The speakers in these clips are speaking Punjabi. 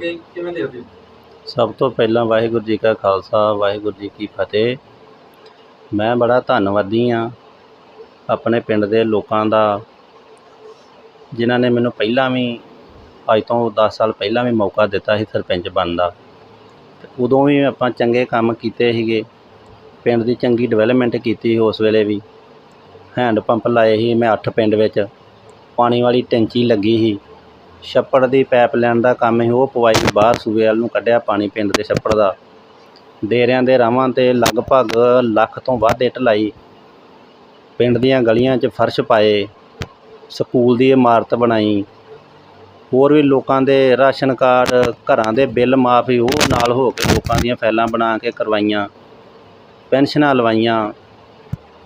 ਕੀ ਕਿਵੇਂ ਦੇਖਦੇ ਹੋ ਸਭ ਤੋਂ ਪਹਿਲਾਂ ਵਾਹਿਗੁਰੂ ਜੀ ਕਾ ਖਾਲਸਾ, ਵਾਹਿਗੁਰੂ ਜੀ ਕੀ ਫਤਿਹ। ਮੈਂ ਬੜਾ ਧੰਨਵਾਦੀ ਹਾਂ ਆਪਣੇ ਪਿੰਡ ਦੇ ਲੋਕਾਂ ਦਾ, ਜਿਨ੍ਹਾਂ ਨੇ ਮੈਨੂੰ ਪਹਿਲਾਂ ਵੀ, ਅੱਜ ਤੋਂ 10 ਸਾਲ ਪਹਿਲਾਂ ਵੀ ਮੌਕਾ ਦਿੱਤਾ ਸੀ ਸਰਪੰਚ ਬਣਨ ਦਾ। ਤੇ ਉਦੋਂ ਵੀ ਆਪਾਂ ਚੰਗੇ ਕੰਮ ਕੀਤੇ ਸੀਗੇ। ਪਿੰਡ ਦੀ ਚੰਗੀ ਡਿਵੈਲਪਮੈਂਟ ਕੀਤੀ ਉਸ ਵੇਲੇ ਵੀ। ਹੈਂਡ ਪੰਪ ਲਾਏ ਸੀ ਮੈਂ 8 ਪਿੰਡ ਵਿੱਚ। ਪਾਣੀ ਵਾਲੀ ਟੈਂਕੀ ਲੱਗੀ ਸੀ। ਛੱਪੜ ਦੀ ਪਾਈਪਲਾਈਨ ਦਾ ਕੰਮ ਹੀ ਉਹ ਪਵਾਈ ਬਾਹਰ ਸੂਏ ਵੱਲ ਨੂੰ ਕੱਢਿਆ ਪਾਣੀ ਪਿੰਡ ਦੇ ਛੱਪੜ ਦਾ। ਡੇਰਿਆਂ ਦੇ ਰਾਵਾਂ 'ਤੇ ਲਗਭਗ ਲੱਖ ਤੋਂ ਵੱਧ ਇੱਟ ਲਾਈ। ਪਿੰਡ ਦੀਆਂ ਗਲੀਆਂ 'ਚ ਫਰਸ਼ ਪਾਏ, ਸਕੂਲ ਦੀ ਇਮਾਰਤ ਬਣਾਈ। ਹੋਰ ਵੀ ਲੋਕਾਂ ਦੇ ਰਾਸ਼ਨ ਕਾਰਡ, ਘਰਾਂ ਦੇ ਬਿੱਲ ਮਾਫ਼ੀ ਉਹ ਨਾਲ ਹੋ ਕੇ ਲੋਕਾਂ ਦੀਆਂ ਫਾਈਲਾਂ ਬਣਾ ਕੇ ਕਰਵਾਈਆਂ, ਪੈਨਸ਼ਨਾਂ ਲਵਾਈਆਂ।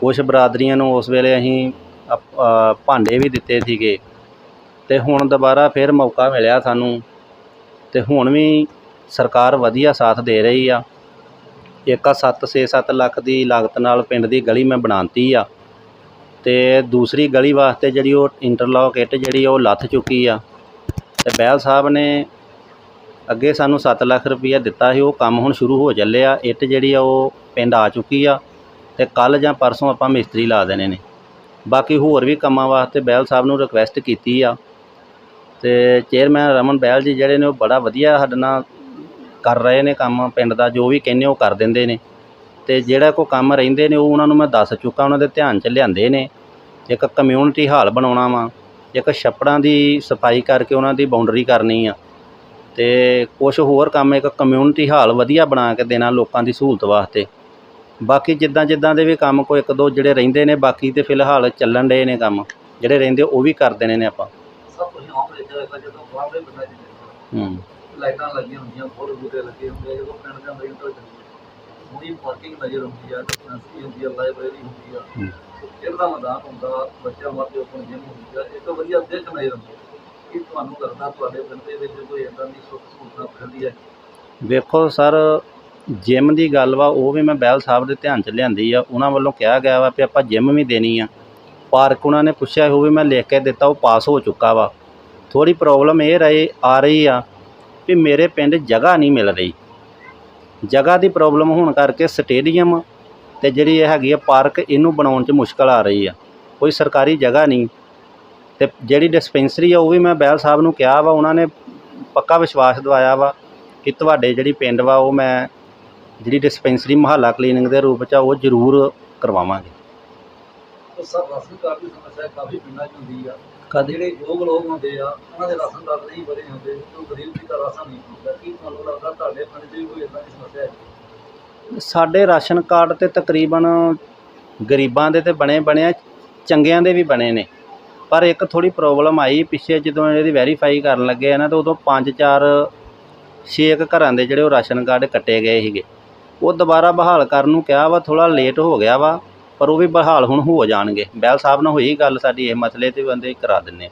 ਕੁਛ ਬਰਾਦਰੀਆਂ ਨੂੰ ਉਸ ਵੇਲੇ ਅਸੀਂ ਭਾਂਡੇ ਵੀ ਦਿੱਤੇ ਸੀਗੇ। ਤੇ ਹੁਣ ਦੁਬਾਰਾ ਫਿਰ ਮੌਕਾ ਮਿਲਿਆ ਸਾਨੂੰ ਤੇ ਹੁਣ ਵੀ ਸਰਕਾਰ ਵਧੀਆ ਸਾਥ ਦੇ ਰਹੀ ਆ। ਇੱਕ ਆ 7 6 7 ਲੱਖ ਦੀ ਲਾਗਤ ਨਾਲ ਪਿੰਡ ਦੀ ਗਲੀ ਮੈਂ ਬਣਾਤੀ ਆ ਤੇ ਦੂਸਰੀ ਗਲੀ ਵਾਸਤੇ ਜਿਹੜੀ ਉਹ ਇੰਟਰਲੌਕ ਇੱਟ ਜਿਹੜੀ ਉਹ ਲੱਥ ਚੁੱਕੀ ਆ ਤੇ ਬਹਿਲ ਸਾਹਿਬ ਨੇ ਅੱਗੇ ਸਾਨੂੰ 7 ਲੱਖ ਰੁਪਈਆ ਦਿੱਤਾ ਸੀ, ਉਹ ਕੰਮ ਹੁਣ ਸ਼ੁਰੂ ਹੋ ਚੱਲਿਆ, ਇੱਟ ਜਿਹੜੀ ਆ ਉਹ ਪਿੰਡ ਆ ਚੁੱਕੀ ਆ ਤੇ ਕੱਲ ਜਾਂ ਪਰਸੋਂ ਆਪਾਂ ਮਿਸਤਰੀ ਲਾ ਦੇਣੇ ਨੇ। ਬਾਕੀ ਹੋਰ ਵੀ ਕੰਮਾਂ ਵਾਸਤੇ ਬਹਿਲ ਸਾਹਿਬ ਨੂੰ ਰਿਕਵੈਸਟ ਕੀਤੀ ਆ। ਅਤੇ ਚੇਅਰਮੈਨ ਰਮਨ ਬਹਿਲ ਜੀ ਜਿਹੜੇ ਨੇ ਉਹ ਬੜਾ ਵਧੀਆ ਸਾਡੇ ਨਾਲ ਕਰ ਰਹੇ ਨੇ ਕੰਮ ਪਿੰਡ ਦਾ, ਜੋ ਵੀ ਕਹਿੰਦੇ ਉਹ ਕਰ ਦਿੰਦੇ ਨੇ। ਅਤੇ ਜਿਹੜਾ ਕੋਈ ਕੰਮ ਰਹਿੰਦੇ ਨੇ ਉਹ ਉਹਨਾਂ ਨੂੰ ਮੈਂ ਦੱਸ ਚੁੱਕਾ, ਉਹਨਾਂ ਦੇ ਧਿਆਨ 'ਚ ਲਿਆਂਦੇ ਨੇ। ਇੱਕ ਕਮਿਊਨਿਟੀ ਹਾਲ ਬਣਾਉਣਾ ਵਾ, ਇੱਕ ਛੱਪੜਾਂ ਦੀ ਸਫ਼ਾਈ ਕਰਕੇ ਉਹਨਾਂ ਦੀ ਬਾਉਂਡਰੀ ਕਰਨੀ ਆ। ਅਤੇ ਕੁਝ ਹੋਰ ਕੰਮ, ਇੱਕ ਕਮਿਊਨਿਟੀ ਹਾਲ ਵਧੀਆ ਬਣਾ ਕੇ ਦੇਣਾ ਲੋਕਾਂ ਦੀ ਸਹੂਲਤ ਵਾਸਤੇ। ਬਾਕੀ ਜਿੱਦਾਂ ਜਿੱਦਾਂ ਦੇ ਵੀ ਕੰਮ ਕੋਈ ਇੱਕ ਦੋ ਜਿਹੜੇ ਰਹਿੰਦੇ ਨੇ, ਬਾਕੀ ਤੇ ਫਿਲਹਾਲ ਚੱਲਣ ਡਏ ਨੇ ਕੰਮ। ਜਿਹੜੇ ਰਹਿੰਦੇ ਉਹ ਵੀ ਕਰ ਦੇਣੇ ਨੇ ਆਪਾਂ ਸਭ ਕੁਝ ਆਮ ਦੇਖਿਆ ਹੋਏਗਾ ਜਦੋਂ ਬਾਹਰਲੇ ਪਿੰਡਾਂ 'ਚ ਹੂੰ ਲਾਈਟਾਂ ਲੱਗੀਆਂ ਹੁੰਦੀਆਂ ਫੋਰ ਬੂਟੇ ਲੱਗੇ ਹੁੰਦੇ ਆ ਜਦੋਂ ਪਿੰਡ ਦੇ ਅੰਦਰ ਇੰਟਰ ਹੁਣੀ ਪਾਰਕਿੰਗ ਨਜ਼ਰ ਆਉਂਦੀ ਆ ਡਿਸਪੈਂਸਰੀ ਹੁੰਦੀ ਆ ਲਾਇਬ੍ਰੇਰੀ ਹੁੰਦੀ ਆ। ਹੂੰ। ਖੇਡ ਦਾ ਮੈਦਾਨ ਹੁੰਦਾ ਬੱਚਿਆਂ ਵਾਸਤੇ ਓਪਨ ਜਿਮ ਹੁੰਦੀ ਆ ਇੱਕ ਵਧੀਆ ਦਿੱਖ ਨਜ਼ਰ ਆਉਂਦੀ ਆ ਕੀ ਤੁਹਾਨੂੰ ਲੱਗਦਾ ਤੁਹਾਡੇ ਪਿੰਡ ਦੇ ਵਿੱਚ ਕੋਈ ਏਦਾਂ ਦੀ ਸੁੱਖ ਸਹੂਲਤਾਂ ਫਿਰਦੀ ਹੈ ਵੇਖੋ ਸਰ ਜਿਮ ਦੀ ਗੱਲ ਵਾ ਉਹ ਵੀ ਮੈਂ ਬੈਲ ਸਾਹਿਬ ਦੇ ਧਿਆਨ 'ਚ ਲਿਆਂਦੀ ਆ ਉਹਨਾਂ ਵੱਲੋਂ ਕਿਹਾ ਗਿਆ ਵਾ ਵੀ ਆਪਾਂ ਜਿਮ ਵੀ ਦੇਣੀ ਆ। ਪਾਰਕ ਉਹਨਾਂ ਨੇ ਪੁੱਛਿਆ ਉਹ ਵੀ ਮੈਂ ਲਿਖ ਕੇ ਦਿੱਤਾ ਉਹ ਪਾਸ ਹੋ ਚੁੱਕਾ ਵਾ। ਥੋੜੀ ਪ੍ਰੋਬਲਮ ਇਹ ਰਹੀ, ਆ ਰਹੀ ਆ ਵੀ ਮੇਰੇ ਪਿੰਡ ਜਗ੍ਹਾ ਨਹੀਂ ਮਿਲ ਰਹੀ। ਜਗ੍ਹਾ ਦੀ ਪ੍ਰੋਬਲਮ ਹੋਣ ਕਰਕੇ ਸਟੇਡੀਅਮ ਤੇ ਜਿਹੜੀ ਇਹ ਹੈਗੀ ਆ ਪਾਰਕ ਇਹਨੂੰ ਬਣਾਉਣ 'ਚ ਮੁਸ਼ਕਲ ਆ ਰਹੀ ਆ। ਕੋਈ ਸਰਕਾਰੀ ਜਗ੍ਹਾ ਨਹੀਂ ਤੇ ਜਿਹੜੀ ਡਿਸਪੈਂਸਰੀ ਆ ਉਹ ਵੀ ਮੈਂ ਬੈਲ ਸਾਹਿਬ ਨੂੰ ਕਿਹਾ ਵਾ, ਉਹਨਾਂ ਨੇ ਪੱਕਾ ਵਿਸ਼ਵਾਸ ਦਿਵਾਇਆ ਵਾ ਕਿ ਤੁਹਾਡੇ ਜਿਹੜੀ ਪਿੰਡ ਵਾ ਉਹ ਮੈਂ ਜਿਹੜੀ ਡਿਸਪੈਂਸਰੀ ਮੁਹੱਲਾ ਕਲੀਨਿੰਗ ਦੇ ਰੂਪ 'ਚ ਆ, ਉਹ ਜ਼ਰੂਰ ਕਰਵਾਵਾਂਗੇ। ਉਹ ਰਾਸ਼ਨ ਕਾਰਡ ਦੀ ਸਮੱਸਿਆ ਕਾਫੀ ਪਿੰਡਾਂ 'ਚ ਹੁੰਦੀ ਆ। ਕਦੇ ਜਿਹੜੇ ਯੋਗ ਲੋਕ ਹੁੰਦੇ ਆ, ਉਹਨਾਂ ਦੇ ਰਾਸ਼ਨ ਕਾਰਡ ਨਹੀਂ ਬਣੇ ਹੁੰਦੇ, ਉਹ ਗਰੀਬ ਦੀ ਤਾਂ ਰਾਸ਼ਨ ਨਹੀਂ ਹੁੰਦਾ ਕੀ ਤੁਹਾਨੂੰ ਲੱਗਦਾ ਤੁਹਾਡੇ ਪਿੰਡ 'ਚ ਕੋਈ ਏਦਾਂ ਦੀ ਸਮੱਸਿਆ ਹੈ? ਸਾਡੇ ਰਾਸ਼ਨ ਕਾਰਡ ਤੇ ਤਕਰੀਬਨ ਗਰੀਬਾਂ ਦੇ ਤੇ ਬਣੇ ਬਣਿਆ ਚੰਗਿਆਂ ਦੇ ਵੀ ਬਣੇ ਨੇ। ਪਰ ਇੱਕ ਥੋੜੀ ਪ੍ਰੋਬਲਮ ਆਈ ਪਿੱਛੇ ਜਦੋਂ ਇਹਦੀ ਵੈਰੀਫਾਈ ਕਰਨ ਲੱਗੇ ਆ ਨਾ, ਤਾਂ ਉਦੋਂ 5 4 6 ਘਰਾਂ ਦੇ ਜਿਹੜੇ ਉਹ ਰਾਸ਼ਨ ਕਾਰਡ ਕੱਟੇ ਗਏ ਸੀਗੇ। ਉਹ ਦੁਬਾਰਾ ਬਹਾਲ ਕਰਨ ਨੂੰ ਕਿਹਾ ਵਾ ਥੋੜਾ ਲੇਟ ਹੋ ਗਿਆ ਵਾ। ਪਰ ਉਹ ਵੀ ਬਹਾਲ ਹੁਣ ਹੋ ਜਾਣਗੇ। ਬੈਲ ਸਾਹਿਬ ਨਾਲ ਹੋਈ ਗੱਲ ਸਾਡੀ ਇਹ ਮਸਲੇ ਤੇ ਬੰਦੇ ਕਰਾ ਦਿੰਨੇ ਆ।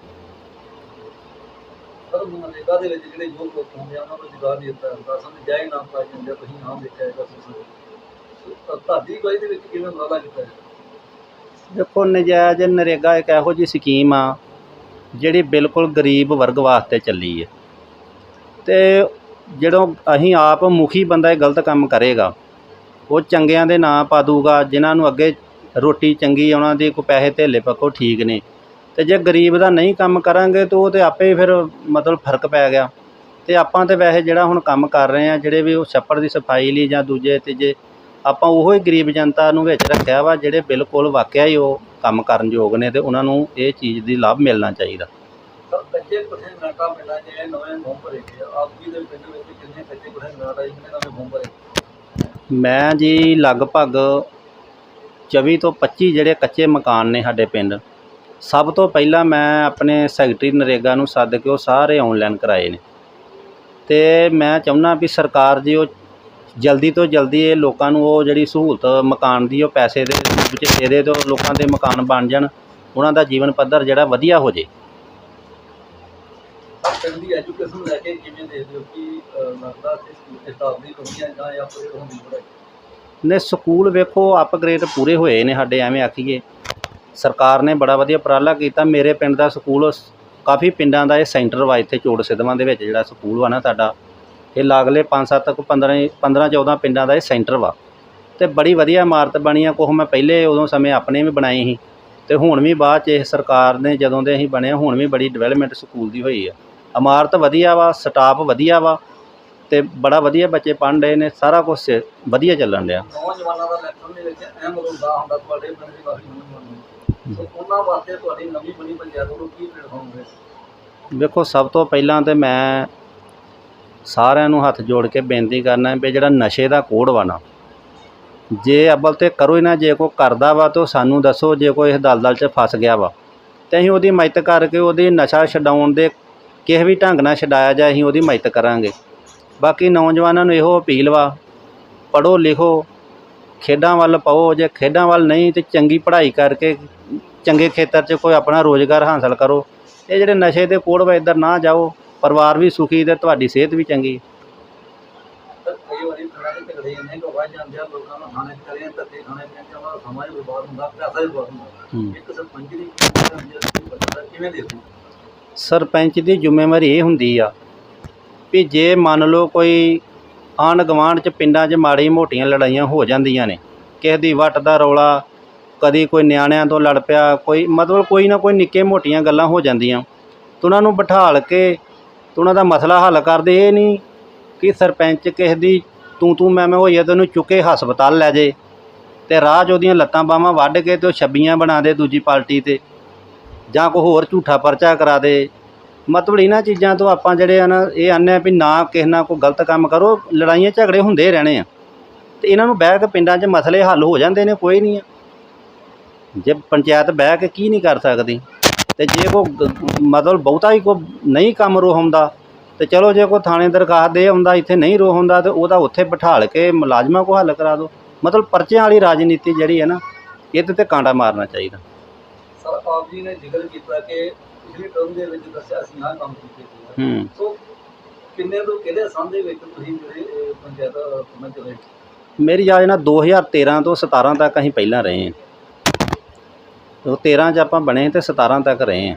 ਪਰ ਮਨਰੇਗਾ ਦੇ ਵਿੱਚ ਜਿਹੜੇ ਯੋਗ ਲੋਕ ਹੁੰਦੇ ਆ ਉਹਨਾਂ ਨੂੰ ਰੁਜ਼ਗਾਰ ਨਹੀਂ ਦਿੱਤਾ ਜਾਂਦਾ। ਸਾਨੂੰ ਜਾਇ ਨਾਮ ਪਾਈ ਜਾਂਦੇ ਆ, ਤੁਸੀਂ ਨਾਮ ਦੇਖਿਆ ਹੈਗਾ ਤੁਸੀਂ ਤਾਂ ਤੁਹਾਡੀ ਗਲੀ ਦੇ ਵਿੱਚ ਕਿਵੇਂ ਮਨਾਲਾ ਕੀਤਾ ਹੈ ਦੇਖੋ ਨਜਾਇਜ਼ ਨਰੇਗਾ ਇੱਕ ਇਹੋ ਜਿਹੀ ਸਕੀਮ ਆ ਜਿਹੜੀ ਬਿਲਕੁਲ ਗਰੀਬ ਵਰਗ ਵਾਸਤੇ ਚੱਲੀ ਹੈ ਤੇ ਜਦੋਂ ਅਸੀਂ ਆਪ ਮੁਖੀ ਬੰਦਾ ਇਹ ਗਲਤ ਕੰਮ ਕਰੇਗਾ ਉਹ ਚੰਗਿਆਂ ਦੇ ਨਾਂ ਪਾ ਦੂਗਾ ਜਿਨ੍ਹਾਂ ਨੂੰ ਅੱਗੇ ਰੋਟੀ ਚੰਗੀ ਉਹਨਾਂ ਦੀ ਕੋਈ ਪੈਸੇ ਧੇਲੇ ਪੱਕੋ ਠੀਕ ਨੇ। ਤੇ ਜੇ ਗਰੀਬ ਦਾ ਨਹੀਂ ਕੰਮ ਕਰਾਂਗੇ ਤਾਂ ਉਹ ਤੇ ਆਪੇ ਫਿਰ ਮਤਲਬ ਫ਼ਰਕ ਪੈ ਗਿਆ। ਤੇ ਆਪਾਂ ਤੇ ਵੈਸੇ ਜਿਹੜਾ ਹੁਣ ਕੰਮ ਕਰ ਰਹੇ ਆ ਜਿਹੜੇ ਵੀ ਉਹ ਛੱਪੜ ਦੀ ਸਫ਼ਾਈ ਲਈ ਜਾਂ ਦੂਜੇ ਤੀਜੇ ਆਪਾਂ ਉਹੋ ਹੀ ਗਰੀਬ ਜਨਤਾ ਨੂੰ ਵਿੱਚ ਰੱਖਿਆ ਵਾ ਜਿਹੜੇ ਬਿਲਕੁਲ ਵਾਕਿਆ ਹੀ ਉਹ ਕੰਮ ਕਰਨ ਯੋਗ ਨੇ ਤੇ ਉਹਨਾਂ ਨੂੰ ਇਹ ਚੀਜ਼ ਦੀ ਲਾਭ ਮਿਲਣਾ ਚਾਹੀਦਾ। ਸਰ ਕੱਚੇ ਕੁਠੇ ਨਾਟਾ ਮਿਲਣਾ ਜਿਹੜੇ ਨਵੇਂ ਫੋਮ ਭਰੇ ਗਏ ਆ। ਆਪ ਜੀ ਦੇ ਪਿੰਡ ਵਿੱਚ ਕਿੰਨੇ ਕੱਚੇ ਕੁਠੇ ਨਾਟਾ ਜੀ ਕਿੰਨੇ ਨਵੇਂ ਫੋਮ ਭਰੇ ਮੈਂ ਜੀ ਲਗਭਗ 24 ਤੋਂ 25 ਜਿਹੜੇ ਕੱਚੇ ਮਕਾਨ ਨੇ ਸਾਡੇ ਪਿੰਡ, ਸਭ ਤੋਂ ਪਹਿਲਾਂ ਮੈਂ ਆਪਣੇ ਸੈਕਟਰੀ ਨਰੇਗਾ ਨੂੰ ਸੱਦ ਕੇ ਉਹ ਸਾਰੇ ਆਨਲਾਈਨ ਕਰਾਏ ਨੇ। ਤੇ ਮੈਂ ਚਾਹੁੰਦਾ ਵੀ ਸਰਕਾਰ ਜੀ ਉਹ ਜਲਦੀ ਤੋਂ ਜਲਦੀ ਇਹ ਲੋਕਾਂ ਨੂੰ ਉਹ ਜਿਹੜੀ ਸਹੂਲਤ ਮਕਾਨ ਦੀ, ਉਹ ਪੈਸੇ ਦੇ ਰੂਪ ਵਿੱਚ ਦੇ ਦੇ ਤੇ ਲੋਕਾਂ ਦੇ ਮਕਾਨ ਬਣ ਜਾਣ, ਉਹਨਾਂ ਦਾ ਜੀਵਨ ਪੱਧਰ ਜਿਹੜਾ ਵਧੀਆ ਹੋ ਜੇ। ਦੀ ਐਜੂਕੇਸ਼ਨ ਲੈ ਕੇ ਕਿਵੇਂ ਦੇਖਦੇ ਹੋ? ਕਿ ਲੱਗਦਾ ਕਿ ਸਟਾਫ ਦੀ ਕਮੀ ਹੈ ਜਾਂ ਅਪਗ੍ਰੇਡ ਹੋਣ ਦੀ ਹੈ? ਨੇ ਸਕੂਲ ਵੇਖੋ ਅਪਗ੍ਰੇਡ ਪੂਰੇ ਹੋਏ ਨੇ ਸਾਡੇ, ਐਵੇਂ ਆਖੀਏ। ਸਰਕਾਰ ਨੇ ਬੜਾ ਵਧੀਆ ਉਪਰਾਲਾ ਕੀਤਾ। ਮੇਰੇ ਪਿੰਡ ਦਾ ਸਕੂਲ, ਕਾਫੀ ਪਿੰਡਾਂ ਦਾ ਇਹ ਸੈਂਟਰ ਵਾ ਇੱਥੇ ਚੋੜ ਸਿੱਧਵਾਂ ਦੇ ਵਿੱਚ, ਜਿਹੜਾ ਸਕੂਲ ਵਾ ਨਾ ਸਾਡਾ। ਇਹ ਲਾਗਲੇ 5-7 ਤੱਕ 15 15-14 ਪਿੰਡਾਂ ਦਾ ਇਹ ਸੈਂਟਰ ਵਾ। ਤੇ ਬੜੀ ਵਧੀਆ ਇਮਾਰਤ ਬਣੀ ਆ। ਕੁਛ ਮੈਂ ਪਹਿਲੇ ਉਦੋਂ ਸਮੇਂ ਆਪਣੇ ਵੀ ਬਣਾਈ ਸੀ। ਤੇ ਹੁਣ ਵੀ ਬਾਅਦ ਚ ਇਹ ਸਰਕਾਰ ਨੇ ਜਦੋਂ ਦੇ ਅਸੀਂ ਬਣੇ ਹੁਣ ਵੀ ਬੜੀ ਡਿਵੈਲਪਮੈਂਟ ਸਕੂਲ ਦੀ ਹੋਈ ਆ। ਇਮਾਰਤ ਵਧੀਆ ਵਾ ਸਟਾਫ ਵਧੀਆ ਵਾ। ਤੇ ਬੜਾ ਵਧੀਆ ਬੱਚੇ ਪੜ੍ਹ ਰਹੇ ਨੇ ਸਾਰਾ ਕੁਝ ਵਧੀਆ ਚੱਲਣ ਡਿਆ। ਨੌਜਵਾਨਾਂ ਦਾ ਇਲੈਕਸ਼ਨ ਦੇ ਵਿੱਚ ਅਹਿਮ ਰੋਲ ਦਾ ਹੁੰਦਾ ਤੁਹਾਡੇ ਪਿੰਡ ਦੇ ਕਾਫੀ ਨੌਜਵਾਨ ਨੇ। ਸੋ ਉਹਨਾਂ ਵਾਸਤੇ ਤੁਹਾਡੀ ਨਵੀਂ ਬਣੀ ਪੰਚਾਇਤ ਵੱਲੋਂ ਕੀ ਪਲੇਟਫਾਰਮ ਹੈ ਵੇਖੋ ਸਭ ਤੋਂ ਪਹਿਲਾਂ ਤੇ ਮੈਂ ਸਾਰਿਆਂ ਨੂੰ ਹੱਥ ਜੋੜ ਕੇ ਬੇਨਤੀ ਕਰਨਾ ਵੀ ਜਿਹੜਾ ਨਸ਼ੇ ਦਾ ਕੋਡ ਵਾ ਨਾ ਜੇ ਅਬਲ ਤੇ ਕਰੋ ਹੀ ਨਾ ਜੇ ਕੋਈ ਕਰਦਾ ਵਾ ਤਾਂ ਸਾਨੂੰ ਦੱਸੋ ਜੇ ਕੋਈ ਇਸ ਦਲਦਲ 'ਚ ਫਸ ਗਿਆ ਵਾ। ਤੇ ਅਸੀਂ ਉਹਦੀ ਮਦਦ ਕਰਕੇ ਉਹਦੀ ਨਸ਼ਾ ਛਡਾਉਣ ਦੇ ਕਿਸੇ ਵੀ ਢੰਗ ਨਾਲ ਛਡਾਇਆ ਜਾਏ ਅਸੀਂ ਉਹਦੀ ਮਦਦ ਕਰਾਂਗੇ। ਬਾਕੀ ਨੌਜਵਾਨਾਂ ਨੂੰ ਇਹੋ ਅਪੀਲ ਵਾ ਪੜੋ ਲਿਖੋ ਖੇਡਾਂ ਵੱਲ ਪਾਓ ਜੇ ਖੇਡਾਂ ਵੱਲ ਨਹੀਂ ਤੇ ਚੰਗੀ ਪੜ੍ਹਾਈ ਕਰਕੇ ਚੰਗੇ ਖੇਤਰ 'ਚ ਕੋਈ ਆਪਣਾ ਰੋਜ਼ਗਾਰ ਹਾਸਲ ਕਰੋ। ਇਹ ਜਿਹੜੇ ਨਸ਼ੇ ਦੇ ਕੋੜ ਵਾ ਇੱਧਰ ਨਾ ਜਾਓ ਪਰਿਵਾਰ ਵੀ ਸੁਖੀ ਤੇ ਤੁਹਾਡੀ ਸਿਹਤ ਵੀ ਚੰਗੀ। ਸਰਪੰਚ ਦੀ ਜ਼ਿੰਮੇਵਾਰੀ ਇਹ ਹੁੰਦੀ ਆ ਵੀ ਜੇ ਮੰਨ ਲਓ ਕੋਈ ਆਂਢ ਗੁਆਂਢ ਚ ਪਿੰਡਾਂ 'ਚ ਮਾੜੀ ਮੋਟੀਆਂ ਲੜਾਈਆਂ ਹੋ ਜਾਂਦੀਆਂ ਨੇ, ਕਿਸੇ ਦੀ ਵੱਟ ਦਾ ਰੌਲਾ, ਕਦੀ ਕੋਈ ਨਿਆਣਿਆਂ ਤੋਂ ਲੜ ਪਿਆ, ਕੋਈ ਮਤਲਬ ਕੋਈ ਨਾ ਕੋਈ ਨਿੱਕੇ ਮੋਟੀਆਂ ਗੱਲਾਂ ਹੋ ਜਾਂਦੀਆਂ। ਤੇ ਉਹਨਾਂ ਨੂੰ ਬਿਠਾਲ ਕੇ ਤੇ ਉਹਨਾਂ ਦਾ ਮਸਲਾ ਹੱਲ ਕਰਦੇ, ਇਹ ਨਹੀਂ ਕਿ ਸਰਪੰਚ ਕਿਸੇ ਦੀ ਤੂੰ ਤੂੰ ਮੈਂ ਮੈਂ ਹੋਈ ਆ ਤੇ ਉਹਨੂੰ ਚੁੱਕੇ ਹਸਪਤਾਲ ਲੈ ਜੇ ਤੇ ਰਾਹ 'ਚ ਉਹਦੀਆਂ ਲੱਤਾਂ ਬਾਹਾਂ ਵੱਢ ਕੇ ਤੇ ਉਹ ਛੱਬੀਆਂ ਬਣਾ ਦੇ ਦੂਜੀ ਪਾਰਟੀ ਤੇ ਜਾਂ ਕੋਈ ਹੋਰ ਝੂਠਾ ਪਰਚਾ ਕਰਾ ਦੇ। ਮਤਲਬ ਇਹਨਾਂ ਚੀਜ਼ਾਂ ਤੋਂ ਆਪਾਂ ਜਿਹੜੇ ਆ ਨਾ, ਇਹ ਆਨੇ ਆ ਵੀ ਨਾ ਕਿਸੇ ਨਾਲ ਕੋਈ ਗਲਤ ਕੰਮ ਕਰੋ, ਲੜਾਈਆਂ ਝਗੜੇ ਹੁੰਦੇ ਰਹਿਣੇ ਆ। ਤੇ ਇਹਨਾਂ ਨੂੰ ਬਹਿ ਕੇ ਪਿੰਡਾਂ 'ਚ ਮਸਲੇ ਹੱਲ ਹੋ ਜਾਂਦੇ ਨੇ, ਕੋਈ ਨਹੀਂ ਆ। ਜੇ ਪੰਚਾਇਤ ਬਹਿ ਕੇ ਕੀ ਨਹੀਂ ਕਰ ਸਕਦੀ? ਤੇ ਜੇ ਕੋ ਮਤਲਬ ਬਹੁਤਾ ਹੀ ਕੋ ਨਹੀਂ ਕੰਮ ਰੋ ਹੁੰਦਾ, ਤੇ ਚਲੋ ਜੇ ਕੋ ਥਾਣੇ ਦਰਖਾਸਤ ਦੇ ਹੁੰਦਾ ਇੱਥੇ ਨਹੀਂ ਰੋ ਹੁੰਦਾ, ਤੇ ਉਹਦਾ ਉੱਥੇ ਬਿਠਾਲ ਕੇ ਮੁਲਾਜ਼ਮਾਂ ਕੋ ਹੱਲ ਕਰਾ ਦਿਓ। ਮਤਲਬ ਪਰਚਿਆਂ ਵਾਲੀ ਰਾਜਨੀਤੀ ਜਿਹੜੀ ਹੈ ਨਾ, ਇਹਦੇ ਤੇ ਕਾਂਟਾ ਮਾਰਨਾ ਚਾਹੀਦਾ। ਸਰ ਆਪ ਜੀ ਨੇ ਜ਼ਿਕਰ ਕੀਤਾ ਕਿ ਪਿਛਲੀ ਟਰਮ ਦੇ ਵਿੱਚ ਦੱਸਿਆ ਸੀ ਆਹ ਕੰਮ ਕੀਤੇ ਗਏ ਆ। ਹੂੰ। ਸੋ ਕਿੰਨੇ ਤੋਂ ਕਿਹੜੇ ਸੰਨ ਦੇ ਵਿੱਚ ਤੁਸੀਂ ਜਿਹੜੇ ਇਹ ਪੰਚਾਇਤ ਸਮਝ ਰਹੇ ਮੇਰੀ ਯਾਦ ਨਾਲ 2013 ਤੋਂ 17 ਤੱਕ ਅਸੀਂ ਪਹਿਲਾਂ ਰਹੇ ਹਾਂ। ਉਹ 13 ਚ ਆਪਾਂ ਬਣੇ ਤੇ 17 ਤੱਕ ਰਹੇ ਹਾਂ।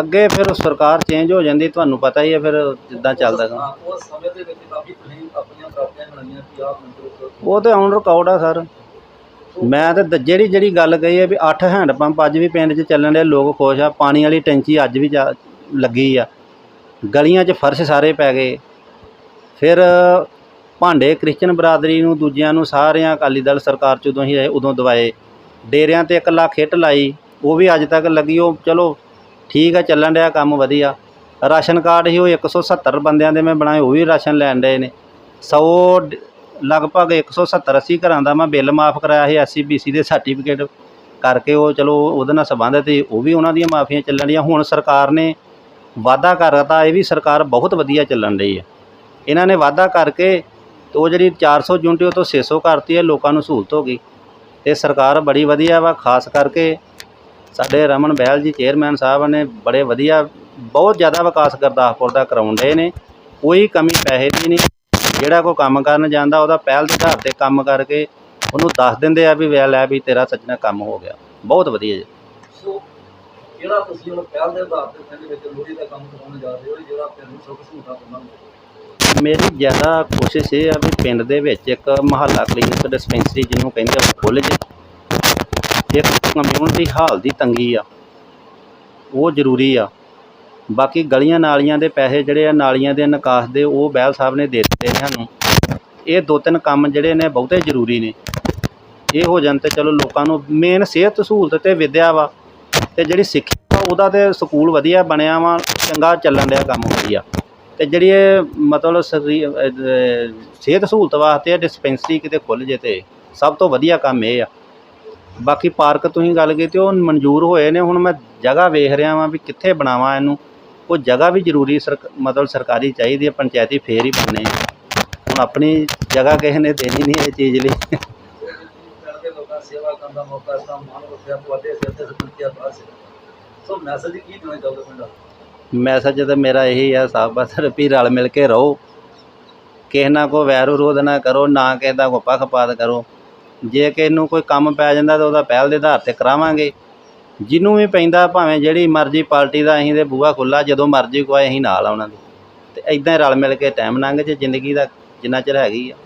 ਅੱਗੇ ਫਿਰ ਸਰਕਾਰ ਚੇਂਜ ਹੋ ਜਾਂਦੀ ਤੁਹਾਨੂੰ ਪਤਾ ਹੀ ਹੈ ਫਿਰ ਜਿੱਦਾਂ ਚੱਲਦਾ। ਹਾਂ, ਉਸ ਸਮੇਂ ਦੇ ਵਿੱਚ ਕਾਫੀ ਤੁਸੀਂ ਆਪਣੀਆਂ ਪ੍ਰਾਪਤੀਆਂ ਬਣਾਈਆਂ ਕਿ ਆਹ ਮੰਤਰ ਉਹ ਤੇ ਔਨ ਰਿਕਾਰਡ ਆ ਸਰ। ਮੈਂ ਤਾਂ ਦ- ਜਿਹੜੀ ਜਿਹੜੀ ਗੱਲ ਕਹੀ ਹੈ ਵੀ 8 ਹੈਂਡ ਪੰਪ ਅੱਜ ਵੀ ਪਿੰਡ 'ਚ ਚੱਲਣ ਦੇ ਲੋਕ ਖੁਸ਼ ਆ, ਪਾਣੀ ਵਾਲੀ ਟੈਂਕੀ ਅੱਜ ਵੀ ਜਾ- ਲੱਗੀ ਆ। ਗਲੀਆਂ 'ਚ ਫਰਸ਼ ਸਾਰੇ ਪੈ ਗਏ। ਫਿਰ ਭਾਂਡੇ ਕ੍ਰਿਸਚਨ ਬਰਾਦਰੀ ਨੂੰ, ਦੂਜਿਆਂ ਨੂੰ ਸਾਰਿਆਂ ਅਕਾਲੀ ਦਲ ਸਰਕਾਰ 'ਚ ਉਦੋਂ ਹੀ ਆਏ, ਉਦੋਂ ਦਵਾਏ। ਡੇਰਿਆਂ ਤੇ 1 ਲੱਖ ਹਿੱਟ ਲਾਈ, ਉਹ ਵੀ ਅੱਜ ਤੱਕ ਲੱਗੀ, ਉਹ ਚਲੋ ਠੀਕ ਆ, ਚੱਲਣ ਡਿਆ ਕੰਮ ਵਧੀਆ। ਰਾਸ਼ਨ ਕਾਰਡ ਹੀ ਉਹ 170 ਬੰਦਿਆਂ ਦੇ ਮੈਂ ਬਣਾਏ, ਉਹ ਵੀ ਰਾਸ਼ਨ ਲੈਣ ਡਏ ਨੇ। 100 ਲਗਭਗ 170 80 ਘਰਾਂ ਦਾ ਮੈਂ ਬਿੱਲ ਮਾਫ ਕਰਾਇਆ ਸੀ ਐਸਸੀ ਬੀਸੀ ਦੇ ਸਰਟੀਫਿਕੇਟ ਕਰਕੇ ਉਹ ਚਲੋ ਉਹਦੇ ਨਾਲ ਸੰਬੰਧਿਤ ਸੀ, ਉਹ ਵੀ ਉਹਨਾਂ ਦੀਆਂ ਮਾਫੀਆਂ ਚੱਲਣ ਡੀਆਂ ਹੁਣ ਸਰਕਾਰ ਨੇ ਵਾਅਦਾ ਕਰਤਾ ਇਹ ਵੀ ਸਰਕਾਰ ਬਹੁਤ ਵਧੀਆ ਚੱਲਣ ਰਹੀ ਹੈ। ਇਹਨਾਂ ਨੇ ਵਾਅਦਾ ਕਰਕੇ ਉਹ ਜਿਹੜੀ 400 ਯੂਨਿਟ ਉਹ ਤੋਂ 600 ਕਰਤੀ ਹੈ, ਲੋਕਾਂ ਨੂੰ ਸਹੂਲਤ ਹੋ ਗਈ। ਤੇ ਸਰਕਾਰ ਬੜੀ ਵਧੀਆ ਵਾ, ਖਾਸ ਕਰਕੇ ਸਾਡੇ ਰਮਨ ਬਹਿਲ ਜੀ ਚੇਅਰਮੈਨ ਸਾਹਿਬ ਨੇ ਬੜੇ ਵਧੀਆ, ਬਹੁਤ ਜ਼ਿਆਦਾ ਵਿਕਾਸ ਗੁਰਦਾਸਪੁਰ ਦਾ ਕਰਾਉਣ ਡਏ ਨੇ। ਕੋਈ ਕਮੀ ਪੈਸੇ ਦੀ ਨਹੀਂ। ਜਿਹੜਾ ਕੋਈ ਕੰਮ ਕਰਨ ਜਾਂਦਾ ਉਹਦਾ ਪਹਿਲ ਦੇ ਆਧਾਰ ਤੇ ਕੰਮ ਕਰਕੇ ਉਹਨੂੰ ਦੱਸ ਦਿੰਦੇ ਆ ਵੀ ਵੇ ਲੈ ਵੀ ਤੇਰਾ ਸੱਜਣਾ ਕੰਮ ਹੋ ਗਿਆ। ਬਹੁਤ ਵਧੀਆ ਜੀ। ਸੋ ਜਿਹੜਾ ਤੁਸੀਂ ਹੁਣ ਪਹਿਲ ਦੇ ਆਧਾਰ ਤੇ ਪਿੰਡ ਵਿੱਚ ਲੋਹੜੀ ਦਾ ਕੰਮ ਕਰਾਉਣ ਜਾ ਰਹੇ ਹੋ ਜਿਹੜਾ ਪਿੰਡ ਨੂੰ ਸੁੱਖ ਸਹੂਲਤਾਂ ਪਾਉਣਾ ਮੇਰੀ ਜ਼ਿਆਦਾ ਕੋਸ਼ਿਸ਼ ਇਹ ਆ ਵੀ ਪਿੰਡ ਦੇ ਵਿੱਚ ਇੱਕ ਮਹੱਲਾ ਕਲੀਨਿਕ ਡਿਸਪੈਂਸਰੀ ਜਿਹਨੂੰ ਕਹਿੰਦੇ ਆ ਖੁੱਲ੍ਹ ਜੇ। ਇੱਕ ਕਮਿਊਨਿਟੀ ਹਾਲ ਦੀ ਤੰਗੀ ਆ। ਉਹ ਜ਼ਰੂਰੀ ਆ। ਬਾਕੀ ਗਲੀਆਂ ਨਾਲੀਆਂ ਦੇ ਪੈਸੇ ਜਿਹੜੇ ਆ ਨਾਲੀਆਂ ਦੇ ਨਿਕਾਸ ਦੇ ਉਹ ਬਹਿਲ ਸਾਹਿਬ ਨੇ ਦੇ ਦਿੱਤੇ ਨੇ। ਸਾਨੂੰ ਇਹ ਦੋ ਤਿੰਨ ਕੰਮ ਜਿਹੜੇ ਨੇ ਬਹੁਤੇ ਜ਼ਰੂਰੀ ਨੇ। ਇਹ ਹੋ ਜਾਣ ਤੇ ਚਲੋ ਲੋਕਾਂ ਨੂੰ ਮੇਨ ਸਿਹਤ ਸਹੂਲਤ ਤੇ ਵਿਦਿਆ ਵਾ ਤੇ ਜਿਹੜੀ ਸਿੱਖਿਆ ਉਹਦਾ ਤੇ ਸਕੂਲ ਵਧੀਆ ਬਣਿਆ ਵਾ, ਚੰਗਾ ਚੱਲਣ ਡਿਆ ਕੰਮ ਵਧੀਆ। ਤੇ ਜਿਹੜੀ ਇਹ ਮਤਲਬ ਸਰੀ- ਸਿਹਤ ਸਹੂਲਤ ਵਾਸਤੇ ਡਿਸਪੈਂਸਰੀ ਕਿਤੇ ਖੁੱਲ ਜੇ ਤੇ ਸਭ ਤੋਂ ਵਧੀਆ ਕੰਮ ਇਹ ਆ। ਬਾਕੀ ਪਾਰਕ ਤੁਸੀਂ ਗੱਲ ਕੀਤੀ, ਉਹ ਮਨਜ਼ੂਰ ਹੋਏ ਨੇ, ਹੁਣ ਮੈਂ ਜਗ੍ਹਾ ਵੇਖ ਰਿਹਾ ਵਾਂ ਵੀ ਕਿੱਥੇ ਬਣਾਵਾਂ ਇਹਨੂੰ। ਉਹ ਜਗ੍ਹਾ ਵੀ ਜ਼ਰੂਰੀ ਸਰਕ ਮਤਲਬ ਸਰਕਾਰੀ ਚਾਹੀਦੀ ਹੈ ਪੰਚਾਇਤੀ ਫੇਰ ਹੀ ਬਣਨੇ ਹੁਣ ਆਪਣੀ ਜਗ੍ਹਾ ਕਿਸੇ ਨੇ ਦੇਣੀ ਨਹੀਂ ਇਹ ਚੀਜ਼ ਲਈ। ਪਿੰਡ ਦੇ ਲੋਕਾਂ ਦੀ ਸੇਵਾ ਕਰਨ ਦਾ ਮੌਕਾ ਦਿੱਤਾ ਮਾਨ ਰੱਖਿਆ ਤੁਹਾਡੇ ਸਿਰ ਤੇ ਸਰਪੰਚਿਆ ਪਾਸ ਸੋ ਮੈਸੇਜ ਕੀ ਦੇਣਾ ਚਾਹੁੰਦੇ ਪਿੰਡ ਵਾਲਿਆਂ ਮੈਸੇਜ ਤਾਂ ਮੇਰਾ ਇਹੀ ਆ ਸਾਫ਼ ਬਸ ਵੀ ਰਲ ਮਿਲ ਕੇ ਰਹੋ। ਕਿਸੇ ਨਾਲ ਕੋਈ ਵੈਰ ਵਿਰੋਧ ਨਾ ਕਰੋ ਨਾ ਕਿਸੇ ਦਾ ਕੋਈ ਪੱਖਪਾਤ ਕਰੋ। ਜੇ ਕਿਸੇ ਨੂੰ ਕੋਈ ਕੰਮ ਪੈ ਜਾਂਦਾ ਤਾਂ ਉਹਦਾ ਪਹਿਲ ਦੇ ਆਧਾਰ ਤੇ ਕਰਾਵਾਂਗੇ। ਜਿਹਨੂੰ ਵੀ ਪੈਂਦਾ ਭਾਵੇਂ ਜਿਹੜੀ ਮਰਜ਼ੀ ਪਾਰਟੀ ਦਾ ਅਸੀਂ ਤੇ ਬੂਹਾ ਖੁੱਲਾ ਜਦੋਂ ਮਰਜ਼ੀ ਕੋਈ ਅਸੀਂ ਨਾਲ ਆ ਉਹਨਾਂ ਦੇ। ਤੇ ਇਦਾਂ ਹੀ ਰਲ ਮਿਲ ਕੇ ਟਾਈਮ ਲੰਘ ਜੇ, ਜ਼ਿੰਦਗੀ ਦਾ ਜਿੰਨਾ ਚਿਰ ਹੈਗੀ ਆ।